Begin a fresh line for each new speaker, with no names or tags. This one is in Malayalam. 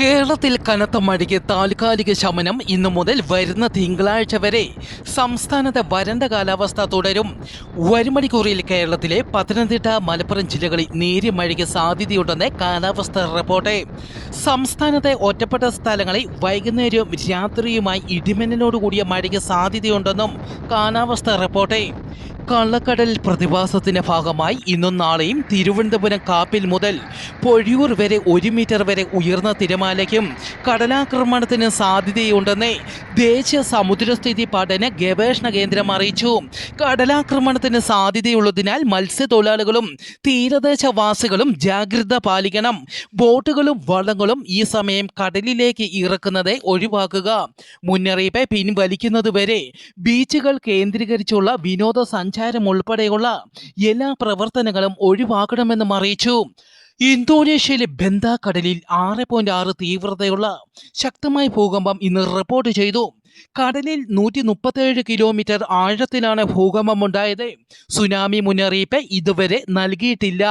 കേരളത്തിൽ കനത്ത മഴയ്ക്ക് താൽക്കാലിക ശമനം ഇന്നു മുതൽ വരുന്ന തിങ്കളാഴ്ച വരെ. സംസ്ഥാനത്തെ വരണ്ട കാലാവസ്ഥ തുടരും. വരുമണിക്കൂറിൽ കേരളത്തിലെ പത്തനംതിട്ട മലപ്പുറം ജില്ലകളിൽ നേരിയ മഴയ്ക്ക് സാധ്യതയുണ്ടെന്ന് കാലാവസ്ഥ റിപ്പോർട്ട്. സംസ്ഥാനത്തെ ഒറ്റപ്പെട്ട സ്ഥലങ്ങളിൽ വൈകുന്നേരവും രാത്രിയുമായി ഇടിമിന്നലോട് കൂടിയ മഴയ്ക്ക് സാധ്യതയുണ്ടെന്നും കാലാവസ്ഥ റിപ്പോർട്ട്. കള്ളക്കടൽ പ്രതിഭാസത്തിന്റെ ഭാഗമായി ഇന്നും നാളെയും തിരുവനന്തപുരം കാപ്പിൽ മുതൽ പൊഴിയൂർ വരെ ഒരു മീറ്റർ വരെ ഉയർന്ന തിരമാലയ്ക്കും കടലാക്രമണത്തിന് സാധ്യതയുണ്ടെന്ന് ദേശീയ സമുദ്രസ്ഥിതി പഠന ഗവേഷണ കേന്ദ്രം അറിയിച്ചു. കടലാക്രമണത്തിന് സാധ്യതയുള്ളതിനാൽ മത്സ്യത്തൊഴിലാളികളും തീരദേശവാസികളും ജാഗ്രത പാലിക്കണം. ബോട്ടുകളും വള്ളങ്ങളും ഈ സമയം കടലിലേക്ക് ഇറക്കുന്നത് ഒഴിവാക്കുക. മുന്നറിയിപ്പ് പിൻവലിക്കുന്നതുവരെ ബീച്ചുകൾ കേന്ദ്രീകരിച്ചുള്ള വിനോദസഞ്ചാരം ഉൾപ്പെടെയുള്ള എല്ലാ പ്രവർത്തനങ്ങളും ഒഴിവാക്കണമെന്നും അറിയിച്ചു. ഇന്തോനേഷ്യയിലെ ബന്ദ കടലിൽ ആറ് പോയിന്റ് ആറ് തീവ്രതയുള്ള ശക്തമായ ഭൂകമ്പം ഇന്ന് റിപ്പോർട്ട് ചെയ്തു. കടലിൽ നൂറ്റി മുപ്പത്തേഴ് കിലോമീറ്റർ ആഴത്തിലാണ് ഭൂകമ്പം ഉണ്ടായത് സുനാമി മുന്നറിയിപ്പ് ഇതുവരെ നൽകിയിട്ടില്ല.